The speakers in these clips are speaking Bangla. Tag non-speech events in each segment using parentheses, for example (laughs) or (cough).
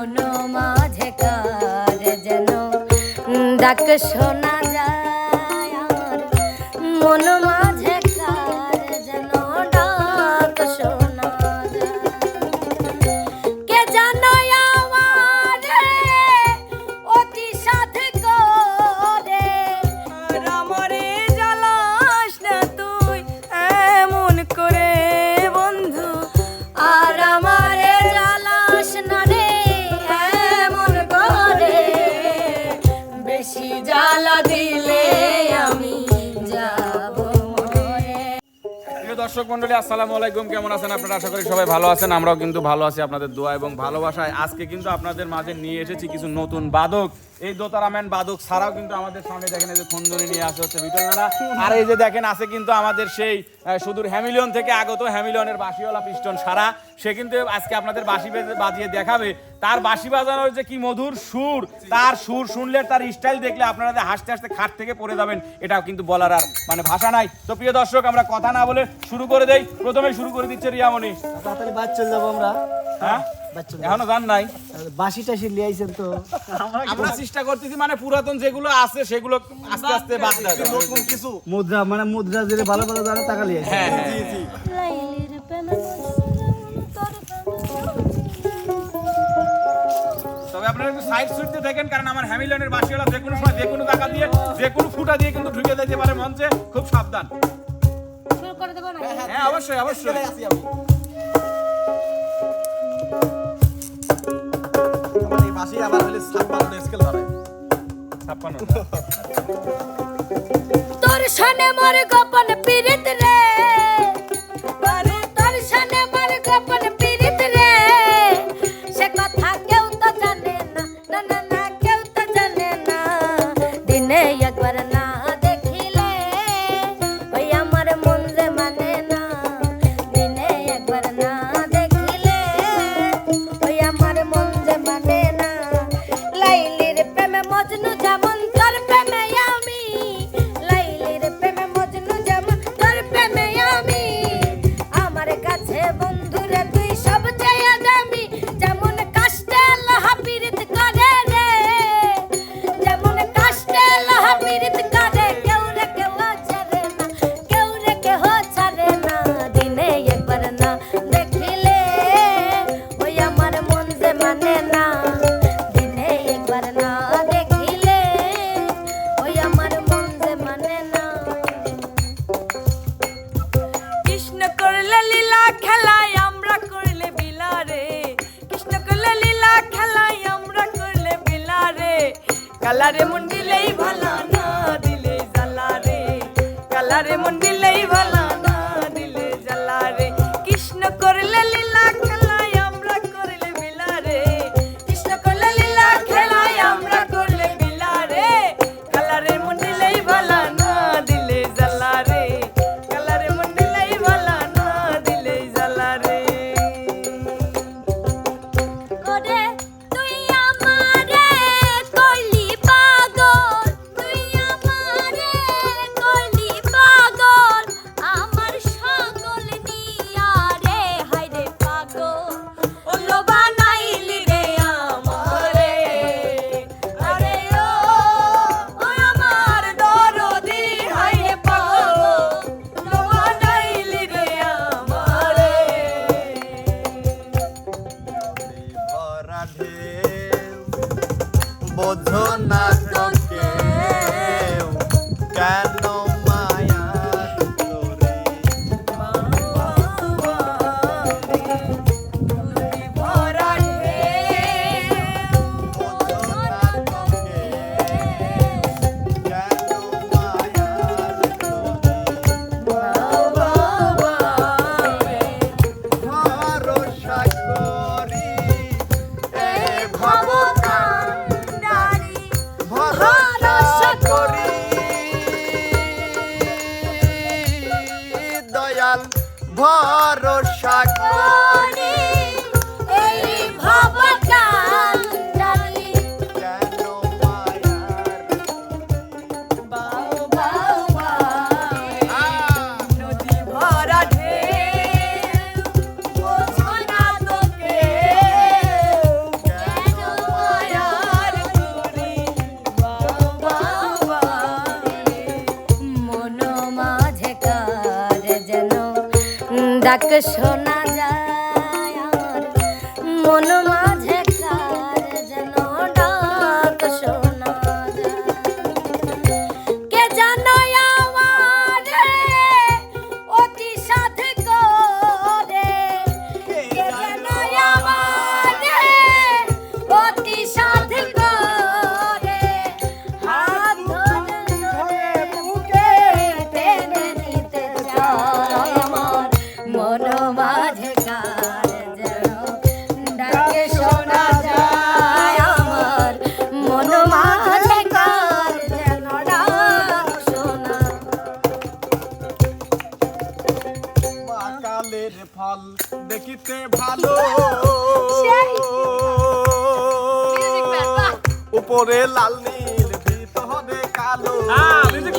মন মাঝে কার যেন ডাক শোনা যায়। আমার মন মাঝে দর্শক মন্ডলী, আসসালামু আলাইকুম। কেমন আছেন আপনারা? আশা করি সবাই ভালো আছেন। আমরাও কিন্তু ভালো আছি আপনাদের দোয়া এবং ভালোবাসায়। আজকে কিন্তু আপনাদের মাঝে নিয়ে এসেছি কিছু নতুন বাদক। এই দোতারাম্যান বাদক ছাড়াও কিন্তু আমাদের সামনে দেখেন এই যে খন্দনি নিয়ে আসে হচ্ছে বিটলনারা আর এই যে দেখেন, আছে কিন্তু আমাদের সেই সুদূর হ্যামিলিয়ন থেকে আগত হ্যামিলিয়নের বাসিওয়ালা পিস্টন সারা। সে কিন্তু আজকে আপনাদের বাসি বেজে- বাজিয়ে দেখাবে। তার বাঁশি বাজানোর যে কি মধুর সুর তার সুর শুনলে তার স্টাইল দেখলে আপনারা যে হাসতে হাসতে খাট থেকে পড়ে যাবেন এটাও কিন্তু বলার আর মানে ভাষা নাই। তো প্রিয় দর্শক আমরা কথা না বলে শুরু করে দেই। প্রথমে শুরু করে দিচ্ছে রিয়ামণি। তাড়াতাড়ি বাদ চলে যাব আমরা। হ্যাঁ? বাদ চলে এখনও জান নাই? বাসি টাসি লিয়ে আইছেন তো। আমরা চেষ্টা করতেছি মানে পুরাতন যেগুলো আছে সেগুলো আস্তে আস্তে বাদ দেওয়া যায়। কিছু। মুদ্রা মানে মুদ্রা যদি ভালো ভালো জানে টাকা লিয়ে হ্যাঁ লাইলির আপনারা একটু সাইড সুইটতে থাকেন কারণ আমার হ্যামিলনের বাসিওয়ালা যে কোনো সময় যে কোনো টাকা দিয়ে যে কোনো ফুটা দিয়ে কিন্তু ঢুকে যেতে পারে মঞ্চে। খুব সাবধান। শুরু করে দেবো না হ্যাঁ অবশ্যই অবশ্যই। আমার আবার হলে ছাপ্পান্ন স্কেল ধরে ছাপ্পান্ন (laughs) তোর সানে মোর গোপন পীড়িত রে। তুই সব চেয়ে যেমন করে যেমন করে কেউ রে না, কেউ রে কেউ ছাড়ে না। দিনে না দেখিলে ওই আমার মন মানে না। দিনে একবার না কালারে মন ভরসা ডাক শোনা যায় আমার মন কালের ফল দেখিতে ভালো। উপরে লাল নীল ভিত হবে কালো মিউজিক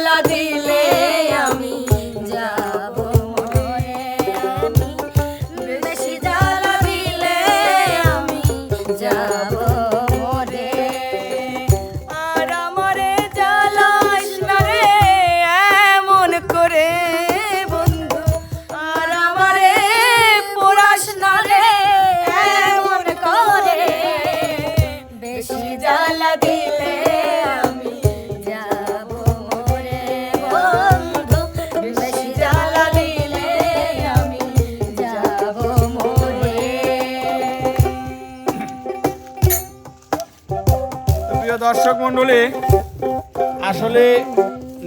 মালা দিলে দর্শক মন্ডলী আসলে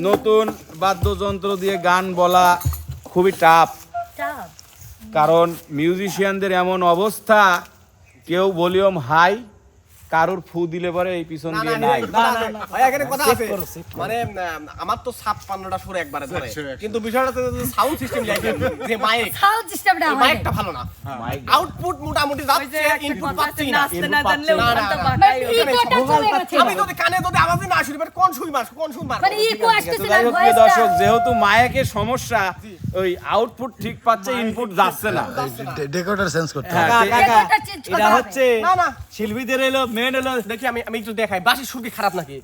নতুন বাদ্যযন্ত্র দিয়ে গান বলা খুবই টাফ কারণ মিউজিশিয়ানদের এমন অবস্থা কেউ ভলিউম হাই কারোর ফু দিলে পরে এই পিছন দিয়ে নাই। এখানে কথা আছে। ভাই, এখানে কথা আছে। মানে আমার তো ছাপ্পান্নটা সুর একবারে ধরে। কিন্তু বিষয়টা হচ্ছে সাউন্ড সিস্টেম যে মাইক সাউন্ড সিস্টেমটা মাইকটা ভালো না। মাইক আউটপুট মোটামুটি যাচ্ছে ইনপুট পাচ্ছি না। না না, না, না। আমি যদি কানে যদি আওয়াজই না শুনি কোন সুই মার কোন সুই মার মানে ইকো তো আসতেছে না প্রিয় দর্শক যেহেতু মায়েকের সমস্যা ওই আউটপুট ঠিক পাচ্ছে ইনপুট যাচ্ছে না। ডেকোডার সেন্স করতে হ্যাঁ, হবে এটা হচ্ছে না না। শিল্পীদের এলো মেন এলো দেখি আমি আমি একটু দেখাই। বাসি সুর কি খারাপ নাকি?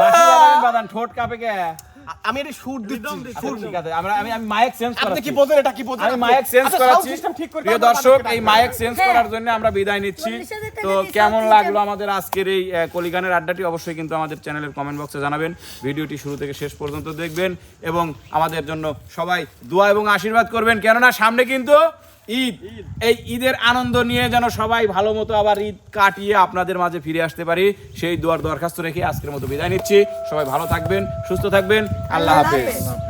বাঁশি ঠোঁট কাঁপে কে আমি এটা সুর দিচ্ছি। আচ্ছা, ঠিক আছে। আমরা আমি আমি মাইক চেঞ্জ আপনি কি বোঝেন এটা কি বোঝেন? আমি মাইক চেঞ্জ আচ্ছা, করাচ্ছি। sound system ঠিক করে প্রিয় দর্শক এই মাইক চেঞ্জ হ্যাঁ। করার জন্য আমরা বিদায় নিচ্ছি। তো কেমন লাগল আমাদের আজকের এই কলিগানের আড্ডাটি? অবশ্যই কিন্তু আমাদের চ্যানেলের কমেন্ট বক্সে জানাবেন। ভিডিওটি শুরু থেকে শেষ পর্যন্ত দেখবেন এবং আমাদের জন্য সবাই দোয়া এবং আশীর্বাদ করবেন। কেননা সামনে কিন্তু ঈদ। এই ঈদের আনন্দ নিয়ে যেন সবাই ভালো মতো আবার ঈদ কাটিয়ে আপনাদের মাঝে ফিরে আসতে পারি, সেই দোয়ার দরখাস্ত রেখে আজকের মতো বিদায় নিচ্ছি। সবাই ভালো থাকবেন, সুস্থ থাকবেন। আল্লাহ হাফেজ।